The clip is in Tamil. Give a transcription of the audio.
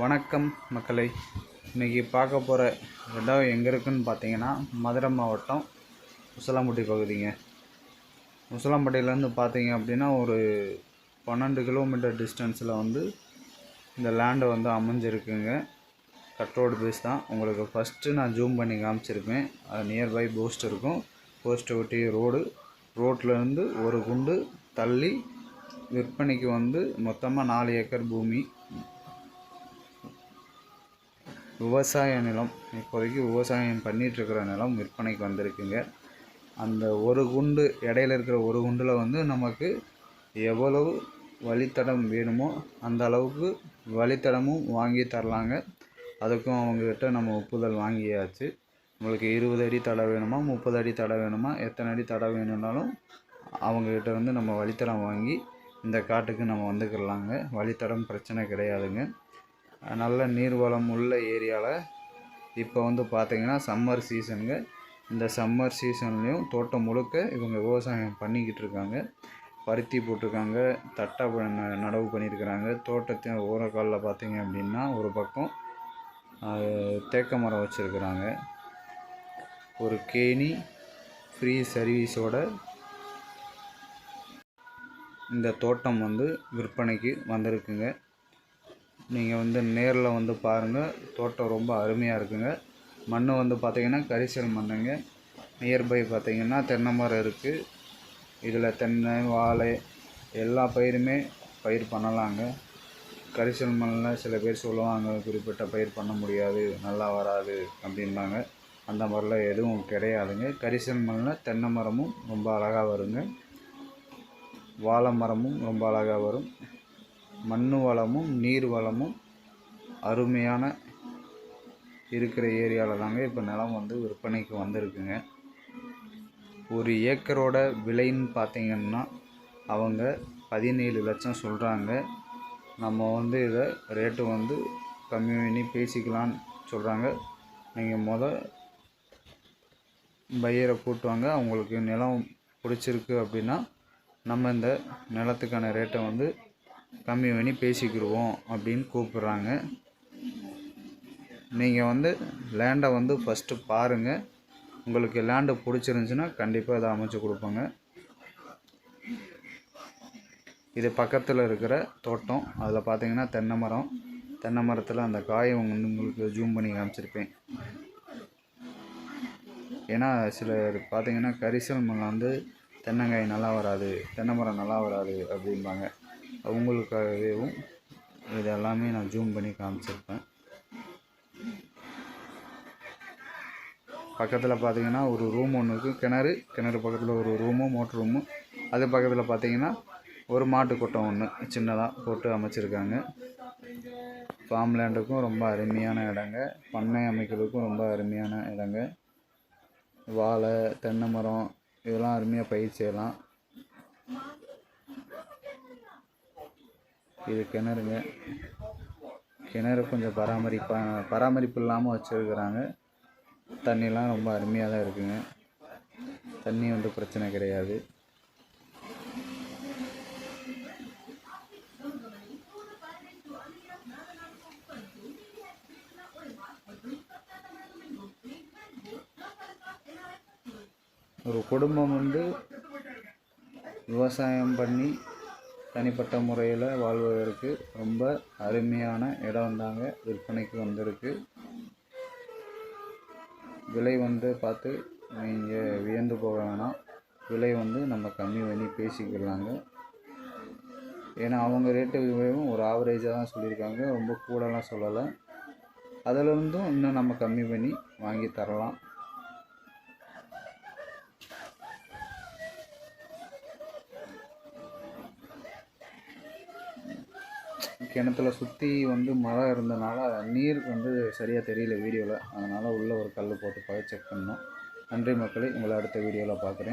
வணக்கம் மக்களை. இன்றைக்கி பார்க்க போகிற இடம் எங்கே இருக்குதுன்னு பார்த்தீங்கன்னா மதுரை மாவட்டம் உசிலம்பட்டி பகுதிங்க. உசலாம்பட்டியிலேருந்து பார்த்தீங்க அப்படின்னா ஒரு பன்னெண்டு கிலோமீட்டர் டிஸ்டன்ஸில் வந்து இந்த லேண்டை வந்து அமைஞ்சிருக்குங்க. கட் ரோடு பேஸ் தான். உங்களுக்கு ஃபஸ்ட்டு நான் ஜூம் பண்ணி காமிச்சிருப்பேன். அது நியர்பை போஸ்ட் இருக்கும். போஸ்ட்டை ஒட்டி ரோடு ரோட்லேருந்து ஒரு குண்டு தள்ளி விற்பனைக்கு வந்து மொத்தமாக நாலு ஏக்கர் பூமி விவசாய நிலம் இப்போதைக்கு விவசாயம் பண்ணிகிட்ருக்கிற நிலம் விற்பனைக்கு வந்திருக்குங்க. அந்த ஒரு குண்டு இடையில இருக்கிற ஒரு குண்டில் வந்து நமக்கு எவ்வளவு வழித்தடம் வேணுமோ அந்த அளவுக்கு வழித்தடமும் வாங்கி தரலாங்க. அதுக்கும் அவங்கக்கிட்ட நம்ம ஒப்புதல் வாங்கியாச்சு. உங்களுக்கு இருபது அடி தடை வேணுமா முப்பது அடி தடை வேணுமா எத்தனை அடி தடை வேணும்னாலும் அவங்கக்கிட்ட வந்து நம்ம வழித்தடம் வாங்கி இந்த காட்டுக்கு நம்ம வந்துக்கிடலாங்க வழித்தடம் பிரச்சனை கிடையாதுங்க. நல்ல நீர்வளம் உள்ள ஏரியாவில் இப்போ வந்து பார்த்திங்கன்னா சம்மர் சீசனுங்க இந்த சம்மர் சீசன்லேயும் தோட்டம் முழுக்க இவங்க விவசாயம் பண்ணிக்கிட்டு இருக்காங்க. பருத்தி போட்டிருக்காங்க தட்டை ந- நடவு பண்ணியிருக்கிறாங்க தோட்டத்தின் ஓரக்காலில் பார்த்திங்க அப்படின்னா ஒரு பக்கம் தேக்க மரம் வச்சுருக்குறாங்க. ஒரு கேணி ஃப்ரீ சர்வீஸோட இந்த தோட்டம் வந்து விற்பனைக்கு வந்திருக்குங்க. நீங்கள் வந்து நேரில் வந்து பாருங்கள் தோட்டம் ரொம்ப அருமையாக இருக்குங்க. மண் வந்து பார்த்திங்கன்னா கரிசல் மண்ணுங்க. நியர்பை பார்த்திங்கன்னா தென்னை மரம் இருக்குது இதில் தென்னை வாழை எல்லா பயிருமே பயிர் பண்ணலாங்க. கரிசல் மண்ணில் சில பேர் சொல்லுவாங்க குறிப்பிட்ட பயிர் பண்ண முடியாது நல்லா வராது அப்படின்னாங்க அந்த மாதிரிலாம் எதுவும் கிடையாதுங்க. கரிசல் மண்ணில் தென்னை மரமும் ரொம்ப அழகாக வருங்க. வாழை மரமும் ரொம்ப அழகாக வரும். மண் வளமும் நீர் வளமும் அருமையான இருக்கிற ஏரியாவில் தாங்க இப்போ நிலம் வந்து விற்பனைக்கு வந்திருக்குங்க. ஒரு ஏக்கரோட விலைன்னு பார்த்திங்கன்னா அவங்க பதினேழு லட்சம் சொல்கிறாங்க நம்ம வந்து இதை ரேட்டு வந்து கம்மி பண்ணி பேசிக்கலான்னு சொல்கிறாங்க நீங்கள் மொதல் பையரை கூட்டுவாங்க அவங்களுக்கு நிலம் பிடிச்சிருக்கு அப்படின்னா நம்ம இந்த நிலத்துக்கான ரேட்டை வந்து கம்மி பண்ணி பேசிக்கிடுவோம் அப்படின்னு கூப்பிட்றாங்க. நீங்கள் வந்து லேண்டை வந்து ஃபஸ்ட்டு பாருங்கள் உங்களுக்கு லேண்டு பிடிச்சிருந்துச்சின்னா கண்டிப்பாக இதை அமைச்சு கொடுப்பாங்க. இது பக்கத்தில் இருக்கிற தோட்டம். அதில் பார்த்தீங்கன்னா தென்னை மரம். தென்னை மரத்தில் அந்த காயை வந்து உங்களுக்கு ஜூம் பண்ணி காமிச்சிருப்பேன். ஏன்னா சிலர் பார்த்தீங்கன்னா கரிசல் மரம் வந்து தென்னங்காய் நல்லா வராது தென்னை மரம் நல்லா வராது அப்படிம்பாங்க. அவங்களுக்காகவேவும் இது எல்லாமே நான் ஜூம் பண்ணி காமிச்சிருப்பேன். பக்கத்தில் பார்த்தீங்கன்னா ஒரு ரூம் ஒன்று இருக்குது கிணறு கிணறு பக்கத்தில் ஒரு ரூமும் மோட்ரு ரூமு அது பக்கத்தில் பார்த்தீங்கன்னா ஒரு மாட்டு கொட்டம் ஒன்று சின்னதாக போட்டு அமைச்சிருக்காங்க. ஃபார்ம் லேண்டுக்கும் ரொம்ப அருமையான இடங்க. பண்ணை அமைக்கிறதுக்கும் ரொம்ப அருமையான இடங்க. வாழை தென்னை மரம் இதெல்லாம் அருமையாக பயிர் செய்யலாம். இது கிணறுங்க. கிணறு கொஞ்சம் பராமரிப்பா பராமரிப்பு இல்லாமல் வச்சுருக்குறாங்க. தண்ணிலாம் ரொம்ப அருமையாக தான் இருக்குங்க. தண்ணி வந்து பிரச்சனை கிடையாது. ஒரு குடும்பம் வந்து விவசாயம் பண்ணி தனிப்பட்ட முறையில் வாழ்வதற்கு ரொம்ப அருமையான இடம் தாங்க விற்பனைக்கு வந்திருக்கு. விலை வந்து பார்த்து நீங்கள் வியந்து போக வேணாம். விலை வந்து நம்ம கம்மி பண்ணி பேசிக்கலாங்க. ஏன்னா அவங்க ரேட்டு விலையும் ஒரு ஆவரேஜாக தான் சொல்லியிருக்காங்க. ரொம்ப கூடலாம் சொல்லலை. அதிலிருந்தும் இன்னும் நம்ம கம்மி பண்ணி வாங்கி தரலாம். கிணத்துல சுற்றி வந்து மழை இருந்தனால நீர் வந்து சரியாக தெரியல வீடியோவில் அதனால் உள்ளே ஒரு கல் போட்டு பார்த்து செக் பண்ணோம் நன்றி மக்களே. உங்களை அடுத்த வீடியோவில் பார்க்குறேன்